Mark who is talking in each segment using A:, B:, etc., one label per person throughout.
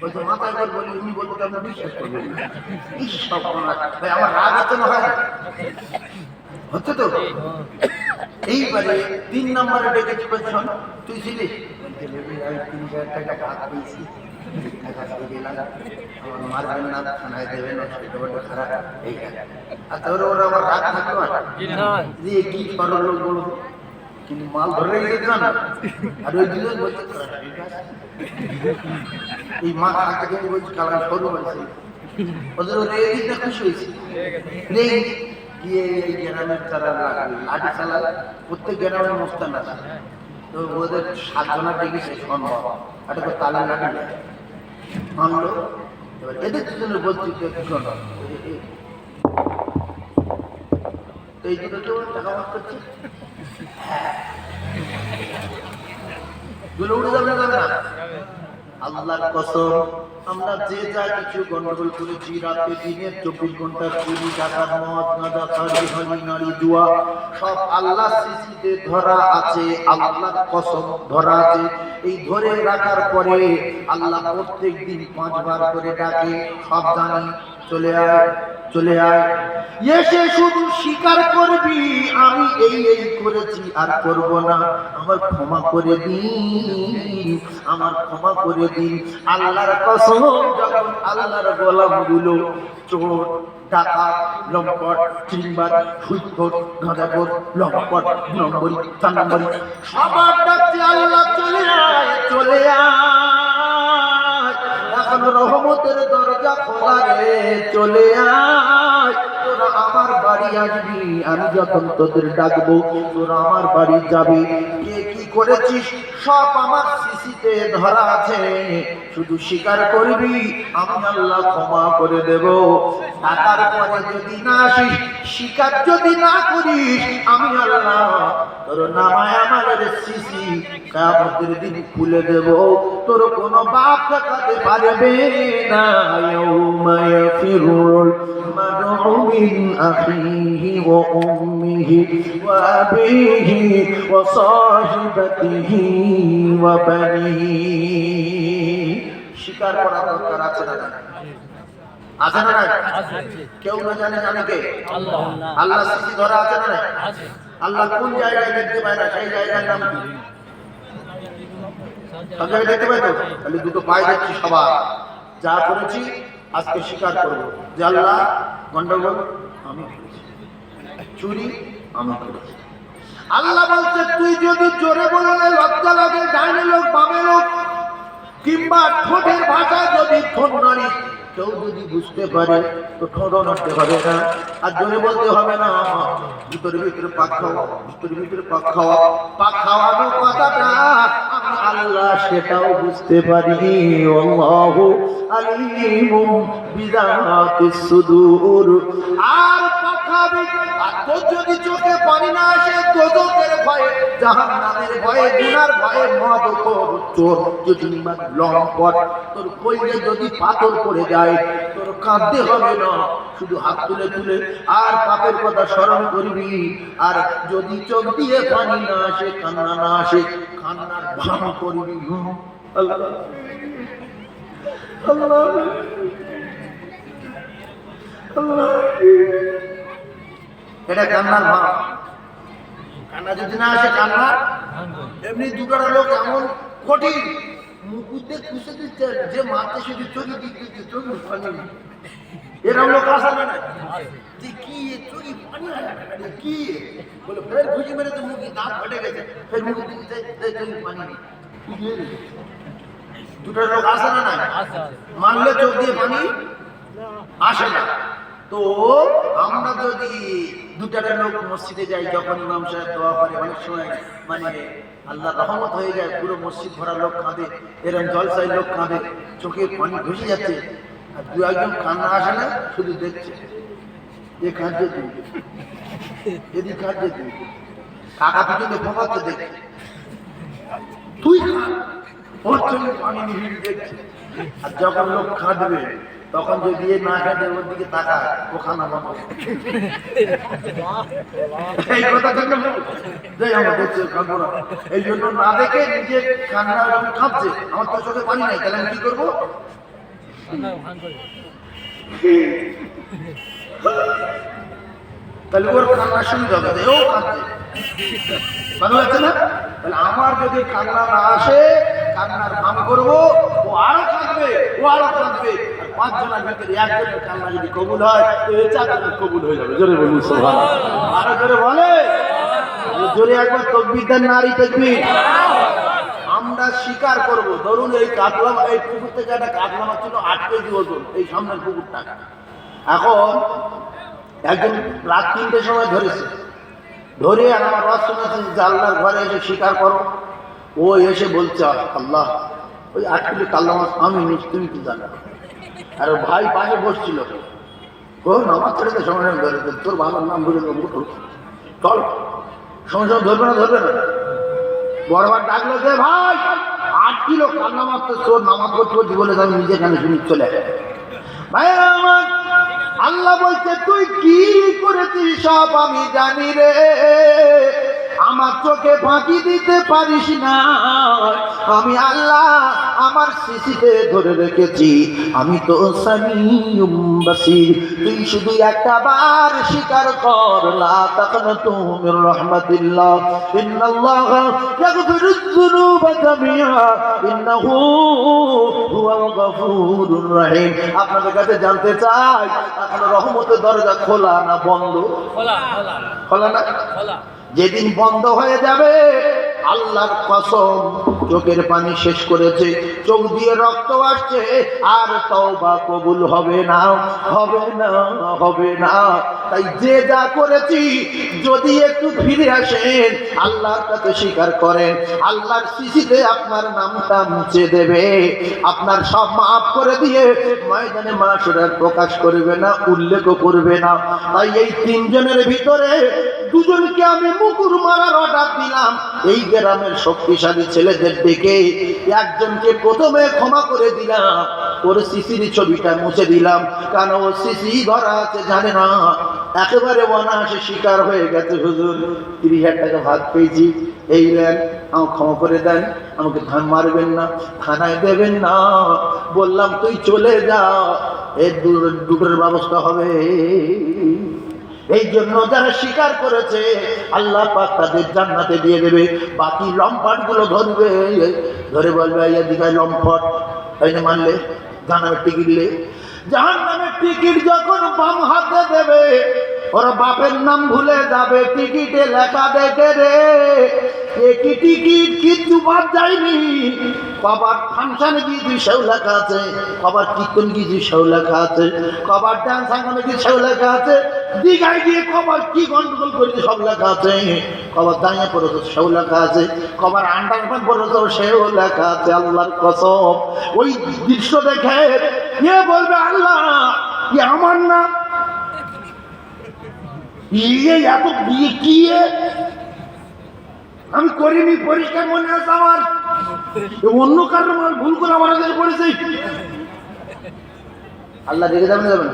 A: বলছে মাথায় করে বলি উনি বলব তো আপনি বিশ্বাস করবেন সব আমার ভাই, আমার রাগ হচ্ছে না হয় না? হচ্ছে তো? এইবারে তিন নম্বরে ডেকেছি বলছি তুই ছিলি? বলছে, "লেবু, আমি তিন হাজার টাকা ভাগ পেয়েছি। টাকা দিয়ে গেলাম। আমার মারবেন না থানায় দেবেন না ছোট বড় খারাপ এইটা আর তোর ওরা আমার রাগ আর দিয়ে কি করো বলো কিন্তু মাল ধরে গেছে না? আর ওই দুজন বলছে? এই মা কাকে গিয়ে বলছে, কালা সরু বলছে ওদের ওদের এই দিকটা খুশি হয়েছে। নেই। গিয়ে এই গ্রামের তারা লা- লাঠি চালায় প্রত্যেক গ্রামের মোস্তান আছে। তো ওদের সাতজনা ডেকেছে সম্ভব একটা তো তালের লাঠি। মানলো এবার এদের দুজনে বলছি কি এই- এই দুটো টাকা ভাগ করছে। গুলো উড়ে যাবে না আল্লাহর কসম, আমরা যে যা কিছু করেছি, রাতে, দিনে চব্বিশ ঘণ্টা চুরি টাকার মদ নারী জুয়া, সব আল্লাহ সিসিতে ধরা আছে, আল্লাহর কসম ধরা আছে। এই ধরে রাখার পরে আল্লাহ প্রত্যেক দিন পাঁচবার করে ডাকে, সব জানি। চলে আয় চলে আয়। এসে শুধু স্বীকার করবি, আমি এই এই করেছি, আর করব না। আমার ক্ষমা করে দিন, আমার ক্ষমা করে দিন। আল্লাহর কসম, যখন আল্লাহর গোলামগুলো চোর, ডাকাত, লম্পট চিংবাদ সুইখোর গাঁজাখোর লম্পট, নম্বরি, চার সবার ডাকছে আল্লাহ চলে আয় চলে আয়। এখন রহমতের দরজা খোলা রে, চলে আয়। তোরা আমার বাড়ি আসবি, আমি যখন তোদের ডাকবো, তোরা আমার বাড়ি যাবি। কে করেছিস, সব আমার শিশিতে ধরা আছে। শুধু স্বীকার করবি, আমি আল্লাহ ক্ষমা করে দেব। টাকার পরে যদি না আসিস স্বীকার যদি না করিস, আমি আল্লাহ তোর নামায় আমাদের শিশি কামতের দিন খুলে দেব। তোর কোনো বাপ দেখাতে পারবে না। ইয়াউমা ইয়াফিরুল মারউ মিন আখিহি ওয়া উম্মিহি ওয়া বানিহি স্বীকার করা দরকার আছে না? আছে না কেউ না জানে জানে কে? আল্লাহ স্মৃতি ধরা আছে না? আল্লাহ কোন জায়গায় দেখতে পায় না, সেই জায়গার নাম কি? সব দেখতে পাই তো? তাহলে দুটো পায়ে যাচ্ছি সবার। যা করেছি, আজকে স্বীকার করব। যে আল্লাহ গন্ডগোল আমি করেছি। চুরি আমি করেছি। আল্লাহ বলছে, তুই যদি জোরে বললে লজ্জা লাগে, ডাইনে লোক, বামে লোক, কিংবা ঠোঁটের ভাষা যদি ঠোঁট নাড়িস কেউ যদি বুঝতে পারে, তো ঠোঁটও নাড়তে হবে না, আর জোরে বলতে হবে না, ভিতরে ভিতরে পাক খাওয়া, ভিতরে ভিতরে পাক খাওয়া, পাক খাওয়ানো কথাটা আল্লাহ সেটাও বুঝতে পারি, আল্লাহু আলিমুম বিদাতিস সুদূর। আর পাক খাবি আর তোর যদি চোখে পানি না আসে তোদের ভয়ে, জাহান্নামের ভয়ে, গুনার ভয়ে মদ চোর যদি লম্পট তোর কইলে যদি পাথর পড়ে যায়, তোর কাঁদতে হবে না। শুধু হাত তুলে তুলে আর পাপের কথা স্মরণ করবি। আর যদি চোখ দিয়ে পানি না আসে, কান্না না আসে, কান্নার ভান করবি। আল্লাহ। আল্লাহ। আল্লাহ। এটা কান্নার ভাব। কান্না যদি না আসে কান্নার এমনি দুটো লোক এমন কঠিন। মুকুতে খুশে দিচ্ছে, যে মারতে শুধু চোখে দিচ্ছে চোখে পানি এরকম লোক আসা না যে কি চোখে পানি কি বলে, ফের খুশি মেরে তো মুখে দাঁত ফেটে গেছে। ফের মুখে দিচ্ছে চোখে পানি দুটো লোক আসে না মারলে চোখ দিয়ে পানি? আসে না। তো আমরা যদি দুটাটা লোক মসজিদে যাই, যখন ইমাম সাহেব দোয়া করে, অনেক সময় মানে আল্লাহ রহমত হয়ে যায়, পুরো মসজিদ ভরা লোক কাঁদে এরকম জলসাই লোক কাঁদে, চোখে পানি ভেসে যাচ্ছে, আর দু একজন কান্না আসে না, শুধু দেখছে। এ কাঁদছে তুই এদিক কাঁদছে তুই কাকা পিছনে দেখছে। তুই ওর চোখে পানি নিভিড় দেখছে আর যখন লোক কাঁদবে তখন যদি এ না কাঁদে ওর দিকে তাকায়, ও খানা বন্ধ এই জন্য না দেখে নিজে কান্না যখন কাঁদছে। আমার তো চোখে পানি নাই, তাহলে আমি কি করব? তাহলে ওর কান্না শুনতে হবে যে ও কাঁদছে। ভালো আছে না? তাহলে আমার যদি কান্না না আসে কান্নার ভাম করব। ও আরও কাঁদবে, ও আরও কাঁদবে। আর পাঁচজনের ভিতরে একজনের কান্না যদি কবুল হয় এর চারজনের কবুল হয়ে যাবে। জোরে বলুন, সুবহানাল্লাহ। আরও জোরে বলে? জোরে একবার তকবির নারী তকবির। আমরা স্বীকার করব। ধরুন এই কাতলা এই পুকুর থেকে একটা কাতলা মাছ ছিল আট কেজি ওজন, এই সামনের পুকুরটা। এখন একজন রাত তিনটের সময় ধরেছে। ধরে আমার রস শুনেছে আল্লাহর ঘরে এসে স্বীকার করো। ও এসে বলছে, আল্লাহ, ওই আট কিলো কাল্লা মাছ আমি নিচ্ছি তুমি কি জানো? আর ভাই পাশে বসছিল। ও নামাজ ছেড়ে তো সময় ধরে তোর বাবার নাম বলে দেবো চল। ধরবে না ধরবে না। বড়বার ডাকলো যে ভাই, আট কিলো কান্না মারতে তোর নামাজ পড়তে বলে আমি নিজে এখানে শুনি চলে। ভাই, আমার আল্লাহ বলছে, তুই কি করেছিস সব আমি জানি রে? আমার চোখে ফাঁকি দিতে পারিস না। আমি আল্লাহ আমার শিশিতে ধরে রেখেছি। আমি তো সামিউম বাসির। তুই শুধু একটা বার স্বীকার কর লা তাকনাতু মির রাহমাতিল্লাহ। ইন্নাল্লাহ ইয়াগফিরুয যুনুবা জামিআ। ইন্নাহু হুয়াল গফুরুর রহিম। আপনাদের কাছে জানতে চাই এখন রহমতের দরজা খোলা না বন্ধ?
B: খোলা খোলা।
A: খোলা না?
B: খোলা।
A: যেদিন বন্ধ হয়ে যাবে, আল্লাহর কসম, চোখের পানি শেষ করেছে, চোখ দিয়ে রক্ত আসছে, আর তওবা কবুল হবে না হবে না হবে না। তাই যে যা করেছি, যদি একটু ফিরে আসেন, আল্লাহর কাছে স্বীকার করেন, আল্লাহর শিশিতে আপনার নামটা মুছে দেবে। আপনার সব মাফ করে দিয়ে ময়দানে মাসুরার প্রকাশ করবে না উল্লেখও করবে না। তাই এই তিনজনের ভিতরে দুজনকে আমি মুকুর মারার অর্ডার দিলাম। এই গ্রামের শক্তিশালী ছেলেদের ডেকে একজনকে প্রথমে ক্ষমা করে দিলাম। ওর শিশির ছবিটা মুছে দিলাম। কারণ ও শিশি ধরা আছে জানে না। একেবারে অনায়াসে শিকার হয়ে গেছে হুজুর। তিরিশ হাজার টাকা ভাত পেয়েছি। এই নেন, আমাকে ক্ষমা করে দেন। আমাকে ধান মারবেন না, থানায় দেবেন না। বললাম, তুই চলে যা। এর দুটোর ব্যবস্থা হবে। এই জন্য যারা স্বীকার করেছে, আল্লাহ পাক তাদের জান্নাতে দিয়ে দেবে। বাকি লম্পটগুলো ধরবে। ধরে বলবে, এই দিঘায় লম্পট। তাই না মানলে? জানাবে টিকিট লে জাহান নামের টিকিট যখন বাম হাতে দেবে, ওরা বাপের নাম ভুলে যাবে, টিকিটে লেখা দেখে রে। একই টিকিট কিন্তু বাদ যায়নি। কবার ফাংশনে গিয়েছি সেও লেখা আছে, কবার কীর্তন গিয়েছি সেও লেখা আছে, কবার ডান্স আঙ্গনে গিয়ে সেও লেখা আছে, দীঘায় গিয়ে কবার কি গন্ডগোল করেছি সব লেখা আছে, কবার দাঁড়িয়ে পড়েছে সেও লেখা আছে, কবার আন্ডারপ্যান্ট পড়েছে সেও লেখা আছে, আল্লাহর কসম। ওই দৃশ্য দেখে এ বলবে, আল্লাহ আমার না? ইয়ে এত বিয়ে, কি? আমি করিনি, পরিষ্কার মনে আছে আমার। অন্য কারোর মাল ভুল করে আমার কাছে পড়েছে। আল্লাহ দেখে যাবেন যাবেন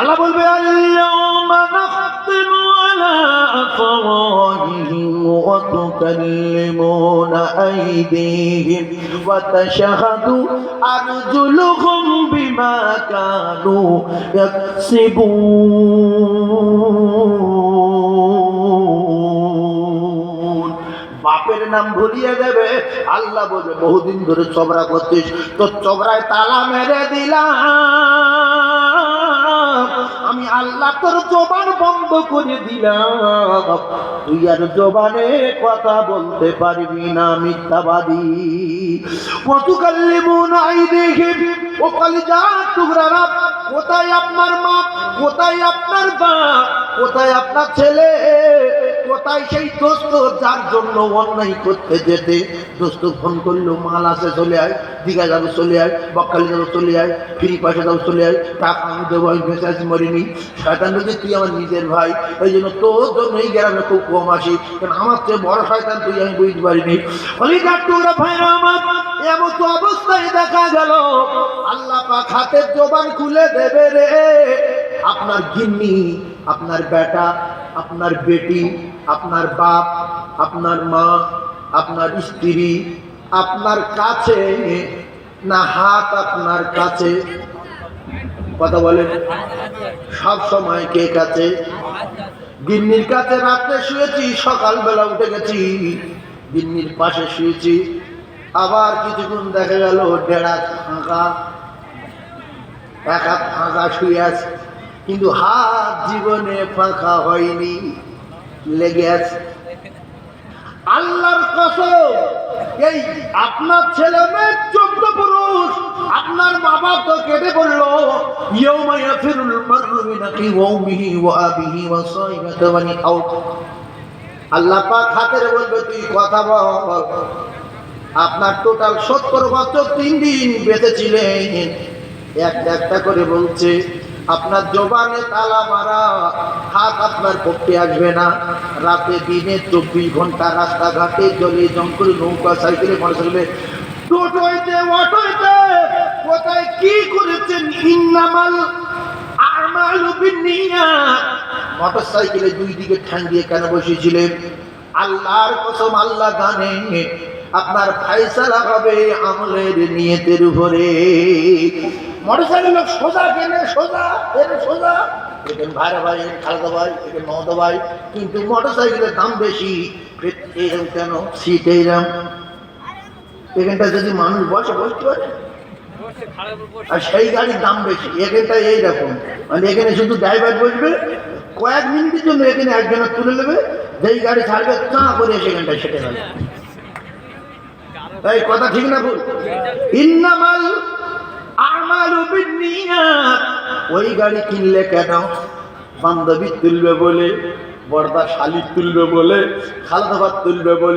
A: আল্লাহ বলবে আল্লাহুম্মা নাখতিমু আলা আফওয়াহিহিম ওয়া তুকাল্লিমুনা আইদিহিম বাপের নাম ভুলিয়ে দেবে। আল্লাহ বলবে, বহুদিন ধরে চবরা করছিস তোর চবরায় তালা মেরে দিলাম। আমি আল্লাহ তোর জবান বন্ধ করে দিলাম। তুই আর জবানে কথা বলতে পারবি না, মিথ্যাবাদী। কতকাল্লি মন আই দেখে ও কলিজা টুকরারা কোথায় আপনার মা? কোথায় আপনার বাপ কোথায় আপনার ছেলে? কোথায় সেই দোস্ত যার জন্য অন্যায় করতে যেতে। দোস্ত ফোন করল, মাল আসে চলে আয়। দীঘা যাব, চলে আয়। বকখালি যাব, চলে আয়। ফ্রি পয়সা যাব, চলে আয়। টাকা আমি দেবো, আমি বেঁচে মরিনি শয়তান বলছে, তুই আমার নিজের ভাই। ওই জন্য তোর জন্য এই গ্রামে খুব কম আসি। কারণ আমার চেয়ে বড় শয়তান তুই, আমি বুঝতে পারিনি। এমন তো অবস্থায় দেখা গেল। আল্লাহ পাক হাতের জবান খুলে দেবে রে। আপনার গিন্নি, আপনার বেটা আপনার বেটি, আপনার বাপ, আপনার মা, আপনার স্ত্রী, আপনার কাছে, না হাত আপনার কাছে। কথা বলেন। সব সময় কে কাছে? গিন্নির কাছে রাত্রে শুয়েছি, সকালবেলা উঠে গেছি, গিন্নির পাশে শুয়েছি। আবার কিছুক্ষণ দেখা গেল ডেড়া ফাঁকা, এক ফাঁকা শুয়ে আছে। কিন্তু হাত জীবনে ফাঁকা হয়নি, লেগে আছে। আল্লাহর কসম, এই আপনার ছেলে মেয়ে চোদ্দ পুরুষ, আপনার বাপ তো কেটে পড়ল ইয়ৌমা ইয়াফিরুল মাররু মিন আখি ওয়া আবিহি ওয়া আল্লাহ পাক হাতের বলবে, তুই কথা বল। আপনার টোটাল সত্তর বছর তিন দিন বেঁচে ছিলেন। একটা একটা করে বলছে আপনার জবানে তালা মারা, হাত আপনার পক্ষে আসবে না। রাতে, দিনে চব্বিশ ঘণ্টা রাস্তাঘাটে জলে জঙ্গলে নৌকা, সাইকেলে মোটরসাইকেলে টোটোইতে অটোইতে কোথায় কি করেছেন ইন্নামাল আমাল মোটর সাইকেলে দুই দিকে ঠ্যাং দিয়ে কেন বসেছিলেন? আল্লাহর কসম, আল্লাহ জানে। আপনার ফাইসালা হবে আমলের নিয়তের উপরে। মোটর সাইকেল সোজা কেনে সোজা এর সোজা। এখানে ভাইরা ভাই এখানে খালাদা ভাই এখানে মমতা ভাই, কিন্তু মোটর সাইকেলের দাম বেশি। এরকম কেন? সিট এইরকম এখানটা যদি মানুষ বসে, বসতে পারে। আর সেই গাড়ির দাম বেশি। এখানটা এইরকম। মানে এখানে শুধু ড্রাইভার বসবে, কয়েক মিনিটের জন্য এখানে একজনে তুলে নেবে। যেই গাড়ি ছাড়বে, তা করে সেখানটায় সেটে যাবে এই কথা ঠিক না ভুল? ইন্নামাল আমালু বিন্নিয়াত ওই গাড়ি কিনলে কেন? বান্ধবী তুলবে বলে, বর্দা শালিক তুলবে বলে খালাদাবাদ তুলবে বলে